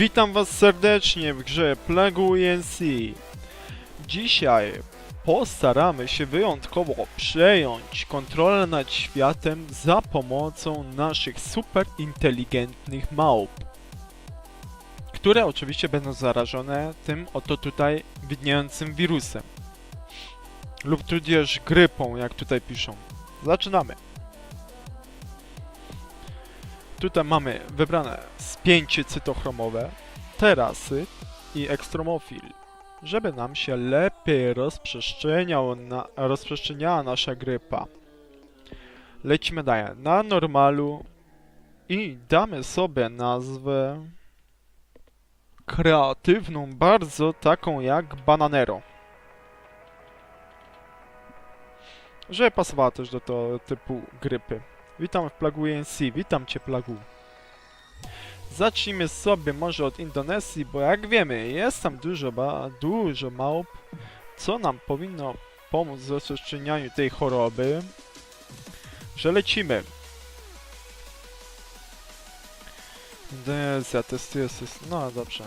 Witam was serdecznie w grze Plague UNC. Dzisiaj postaramy się wyjątkowo przejąć kontrolę nad światem za pomocą naszych super inteligentnych małp. Które oczywiście będą zarażone tym oto tutaj widniejącym wirusem. Lub tudzież grypą, jak tutaj piszą. Zaczynamy. Tutaj mamy wybrane spięcie cytochromowe, terasy i ekstromofil, żeby nam się lepiej rozprzestrzeniał na, rozprzestrzeniała nasza grypa. Lecimy dalej na normalu i damy sobie nazwę kreatywną, bardzo taką jak Bananero. Żeby pasowała też do tego typu grypy. Witam w Plagu UNC, witam Cię Plagu. Zacznijmy sobie może od Indonezji, bo jak wiemy, jest tam dużo, ba, dużo małp, co nam powinno pomóc w rozprzestrzenianiu tej choroby. Lecimy. Indonezja, testuje system. No dobrze.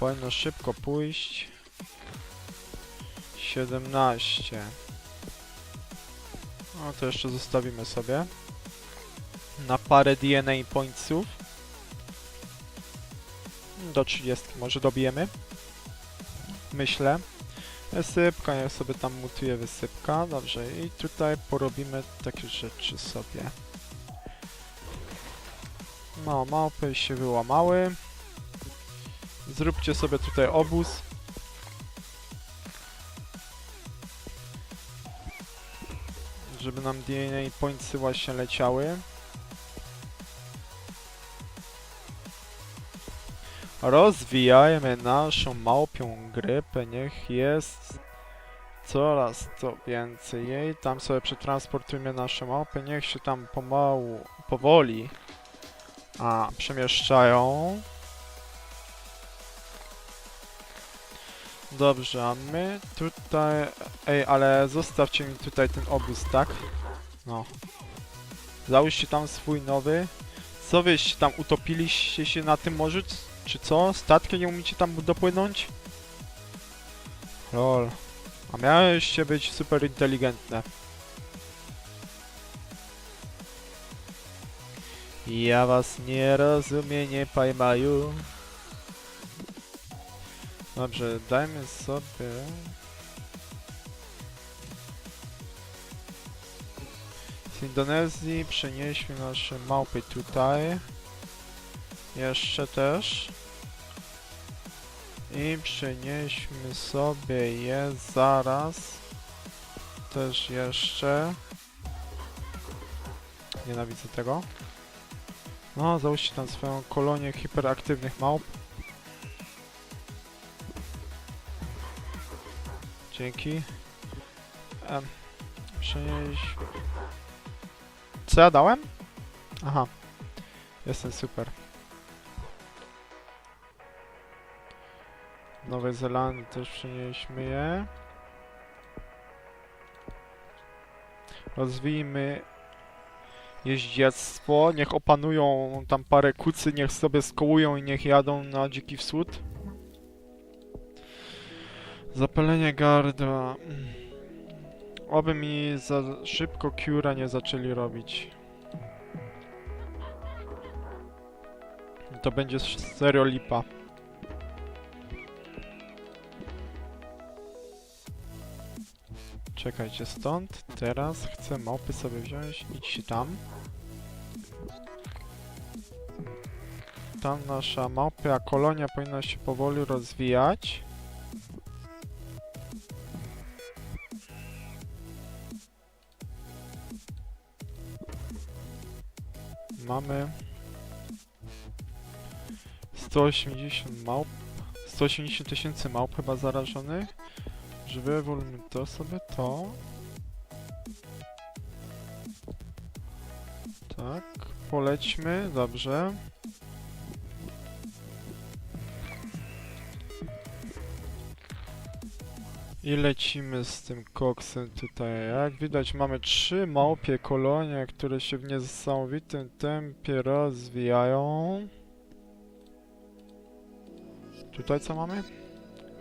Powinno szybko pójść. 17. No to jeszcze zostawimy sobie. Na parę DNA pointsów. Do 30 może dobijemy. Myślę. Wysypka, niech sobie tam mutuje wysypka. Dobrze, i tutaj porobimy takie rzeczy sobie. No, małpy się wyłamały. Zróbcie sobie tutaj obóz. Nam DNA pointsy właśnie leciały. Rozwijajmy naszą małpią grypę, niech jest coraz to więcej jej. Tam sobie przetransportujmy nasze małpy, niech się tam pomału, powoli a, przemieszczają. Dobrze, a my tutaj... Ej, ale zostawcie mi tutaj ten obóz, tak? No. Załóżcie tam swój nowy. Co wyście tam utopiliście się na tym morzu? Czy co? Statki nie umiecie tam dopłynąć? Lol. A miałyście być super inteligentne. Ja was nie rozumiem, nie pajmaju. Dobrze, dajmy sobie... Z Indonezji przenieśmy nasze małpy tutaj. Jeszcze też. I przenieśmy sobie je zaraz. Też jeszcze. Nienawidzę tego. No, załóżcie tam swoją kolonię hiperaktywnych małp. Dzięki. Przenieść... Co ja dałem? Aha. Jestem super. Nowej Zelandii też przenieśmy je. Rozwijmy jeździectwo. Niech opanują tam parę kucy, niech sobie skołują i niech jadą na dziki wschód. Zapalenie gardła. Oby mi za szybko Cura nie zaczęli robić. To będzie serio lipa. Czekajcie stąd. Teraz chcę małpy sobie wziąć. Idźcie tam. Tam nasza małpia kolonia powinna się powoli rozwijać. Mamy 180 małp, 180 tysięcy małp chyba zarażonych. Że wyewoluujmy to sobie, to. Tak, polećmy, dobrze. I lecimy z tym koksem tutaj. Jak widać mamy trzy małpie kolonie, które się w niesamowitym tempie rozwijają. Tutaj co mamy?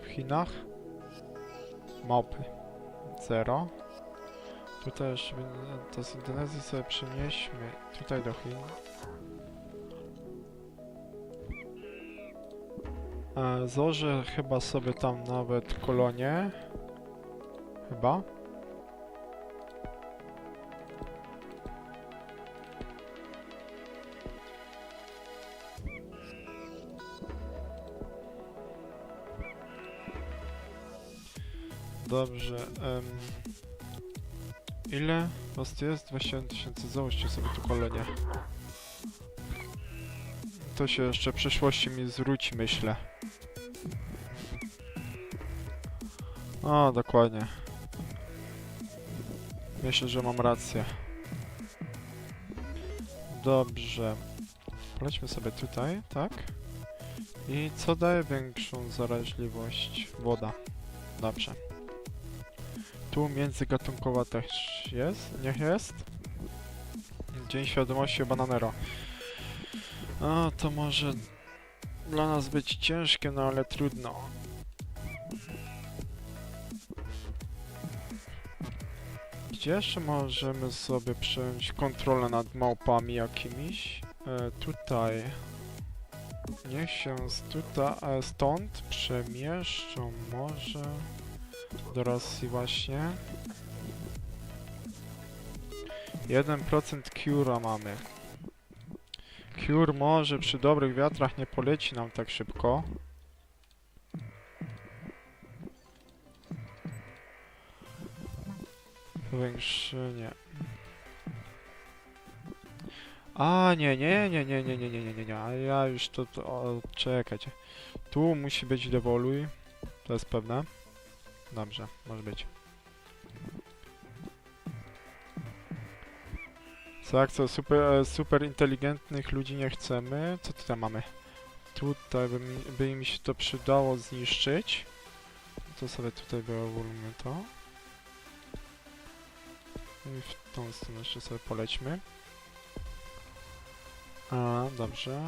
W Chinach? Małpy. Zero. Tutaj jeszcze to z Indonezji sobie przenieśmy tutaj do Chin. E, Zorze chyba sobie tam nawet kolonię. Chyba. Dobrze. em, ile was jest? 21 tysięcy. Załóżcie sobie tu kolonię. To się jeszcze w przyszłości mi zwróci, myślę. O, dokładnie. Myślę, że mam rację. Dobrze. Polećmy sobie tutaj, tak? I co daje większą zaraźliwość? Woda. Dobrze. Tu międzygatunkowa też jest? Niech jest? Dzień Świadomości Bananero. A, to może dla nas być ciężkie, no ale trudno. Gdzie jeszcze możemy sobie przejąć kontrolę nad małpami jakimiś? E, tutaj. Niech się tuta, e, stąd przemieszczą może do Rosji właśnie. 1% Cura mamy. Cure może przy dobrych wiatrach nie poleci nam tak szybko. Powiększenie. A nie, nie, nie, nie, nie, nie, nie, nie, nie, nie, a ja już to, to o, czekajcie. Tu musi być dewoluj, to jest pewne. Dobrze, może być. Tak, co super, e, super inteligentnych ludzi nie chcemy. Co tutaj mamy? Tutaj by mi, by mi się to przydało zniszczyć. To sobie tutaj wyewolumy to. I w tą stronę jeszcze sobie polećmy. A, dobrze.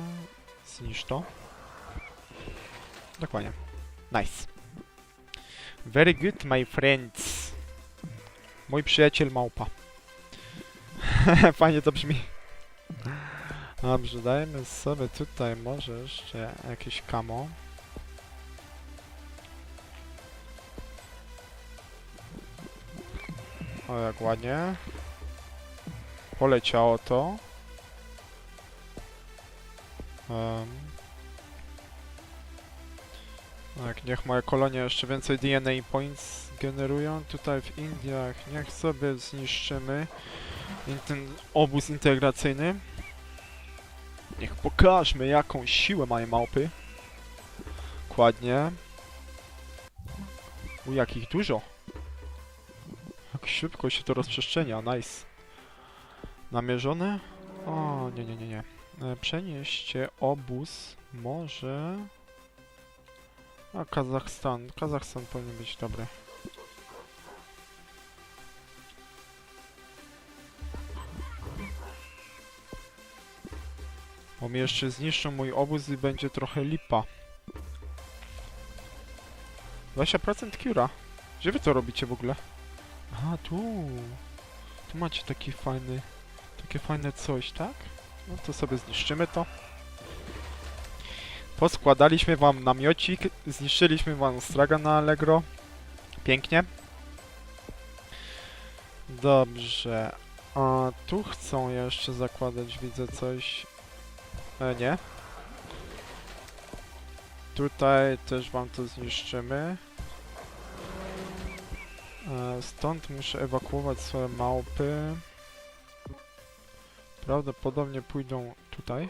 Zniszcz to. Dokładnie. Nice. Very good, my friends. Mój przyjaciel małpa. Fajnie to brzmi. Dobrze, dajmy sobie tutaj może jeszcze jakieś kamo. O, jak ładnie. Poleciało to. Um. Tak, niech moje kolonie jeszcze więcej DNA points generują. Tutaj w Indiach niech sobie zniszczymy ten obóz integracyjny. Niech pokażmy jaką siłę mają małpy. Dokładnie. U jakich dużo. Jak szybko się to rozprzestrzenia, nice. Namierzone? O, nie, nie, nie, nie. E, Przenieście obóz może... A, Kazachstan. Kazachstan powinien być dobry. Bo mi jeszcze zniszczą mój obóz i będzie trochę lipa. 20% Cura. Gdzie wy to robicie w ogóle? Aha, tu. Tu macie taki fajny... Takie fajne coś, tak? No to sobie zniszczymy to. Poskładaliśmy wam namiocik, zniszczyliśmy wam straga na Allegro. Pięknie. Dobrze. A tu chcą jeszcze zakładać, widzę coś. E, nie. Tutaj też wam to zniszczymy. E, stąd muszę ewakuować swoje małpy. Prawdopodobnie pójdą tutaj.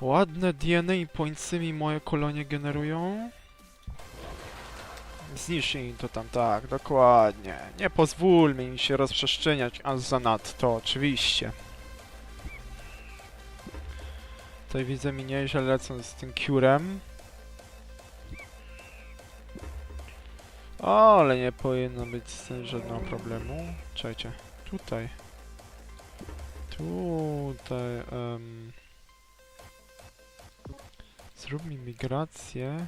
Ładne DNA pointsy mi moje kolonie generują. Zniszcz im to tam, tak, dokładnie. Nie pozwólmy im się rozprzestrzeniać aż zanadto, oczywiście. Tutaj widzę mi nieźle lecą z tym Curem. O, ale nie powinno być z tym żadnego problemu. Czekajcie, tutaj. Tutaj... em, zrób mi migrację.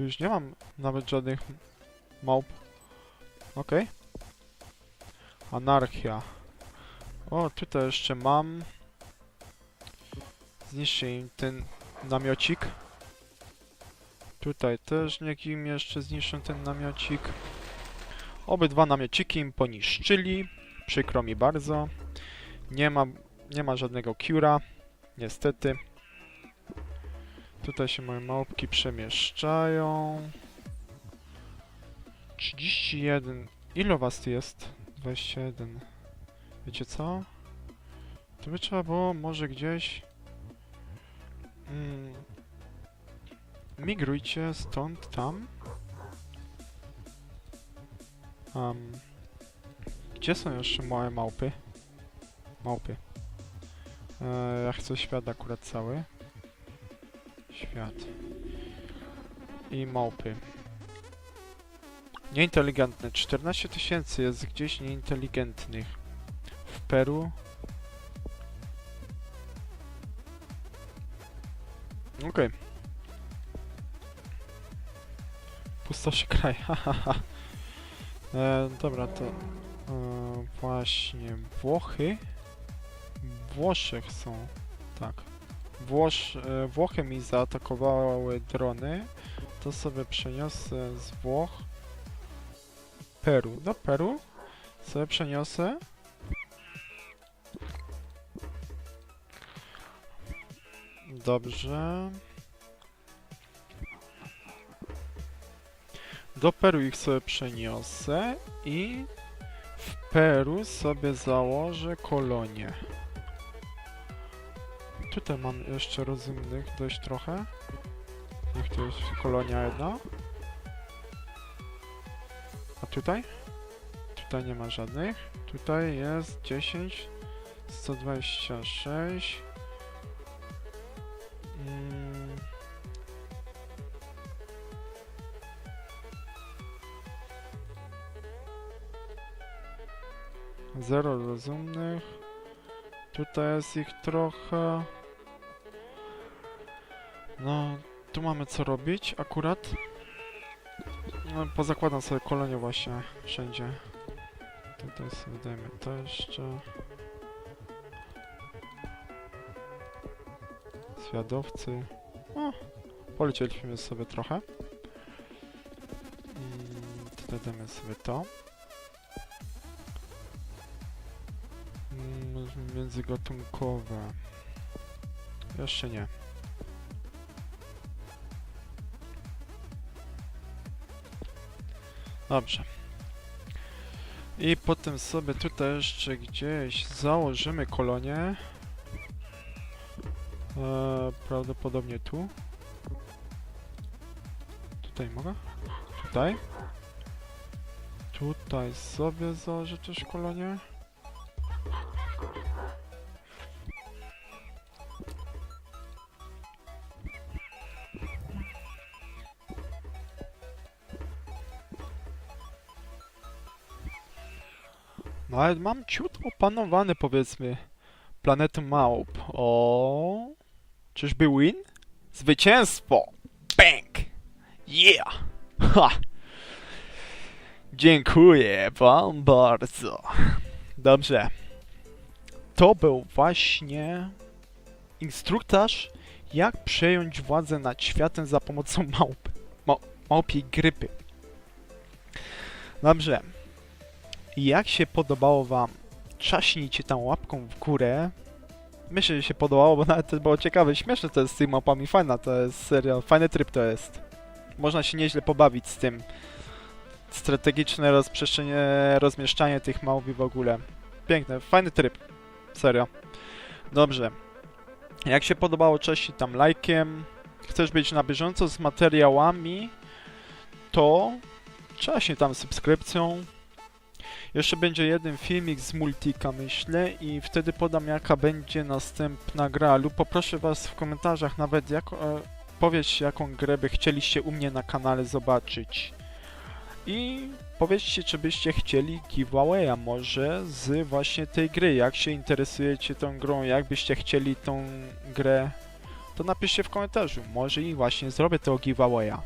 Tu już nie mam nawet żadnych małp. Okej. Anarchia. O, tutaj jeszcze mam. Zniszczę im ten namiocik. Tutaj też niech im jeszcze zniszczę ten namiocik. Obydwa namiociki im poniszczyli. Przykro mi bardzo. Nie ma, nie ma żadnego cura. Niestety. Tutaj się moje małpki przemieszczają. 31. Ile was jest? 21. Wiecie co? To by trzeba było może gdzieś... Mm, migrujcie stąd tam. Um, gdzie są jeszcze moje małpy? Małpy. E, ja chcę świat akurat cały. Świat. I małpy. Nieinteligentne. 14 tysięcy jest gdzieś nieinteligentnych. W Peru. Okej. Pustoszy kraj, hahaha. e, dobra, to... E, właśnie, Włochy. Włoszech są. Tak. Włosz, e, Włochy mi zaatakowały drony. To sobie przeniosę z Włoch. Peru. Do Peru sobie przeniosę. Dobrze. Do Peru ich sobie przeniosę i w Peru sobie założę kolonię. Tutaj mam jeszcze rozumnych dość trochę. Niech to jest kolonia jedna. A tutaj? Tutaj nie ma żadnych. Tutaj jest 10, 126. Mm. Zero rozumnych. Tutaj jest ich trochę. No, tu mamy co robić akurat. No, pozakładam sobie kolonię właśnie wszędzie. Tutaj sobie dajmy to jeszcze. Zwiadowcy. O, polecieliśmy sobie trochę. Mm, tutaj damy sobie to. Mm, międzygatunkowe. Jeszcze nie. Dobrze. I potem sobie tutaj jeszcze gdzieś założymy kolonię. Eee, prawdopodobnie tu. Tutaj mogę? Tutaj. Tutaj sobie założę też kolonię. Ale mam ciut opanowany powiedzmy planetę małp. O, czyżby win? Zwycięstwo! Bang! Yeah! Ha! Dziękuję wam bardzo. Dobrze. To był właśnie instruktaż, jak przejąć władzę nad światem za pomocą małp. Ma małpiej grypy. Dobrze. Jak się podobało wam? Trzaśnijcie tam łapką w górę. Myślę, że się podobało, bo nawet to było ciekawe, śmieszne to jest z tymi mapami, fajna to jest, serio, fajny tryb to jest. Można się nieźle pobawić z tym. Strategiczne rozmieszczanie tych małp w ogóle. Piękne, fajny tryb. Serio. Dobrze. Jak się podobało, cześć tam lajkiem. Chcesz być na bieżąco z materiałami, to cześć tam subskrypcją. Jeszcze będzie jeden filmik z Multika, myślę, i wtedy podam jaka będzie następna gra, lub poproszę was w komentarzach nawet, jak, e, powiedzcie jaką grę by chcieliście u mnie na kanale zobaczyć. I powiedzcie, czy byście chcieli giveawaya może z właśnie tej gry. Jak się interesujecie tą grą, jak byście chcieli tą grę, to napiszcie w komentarzu. Może i właśnie zrobię tego giveawaya.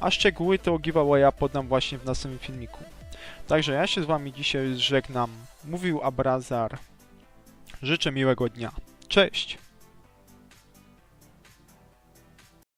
A szczegóły tego giveawaya podam właśnie w następnym filmiku. Także ja się z wami dzisiaj żegnam. Mówił Abrazar. Życzę miłego dnia. Cześć!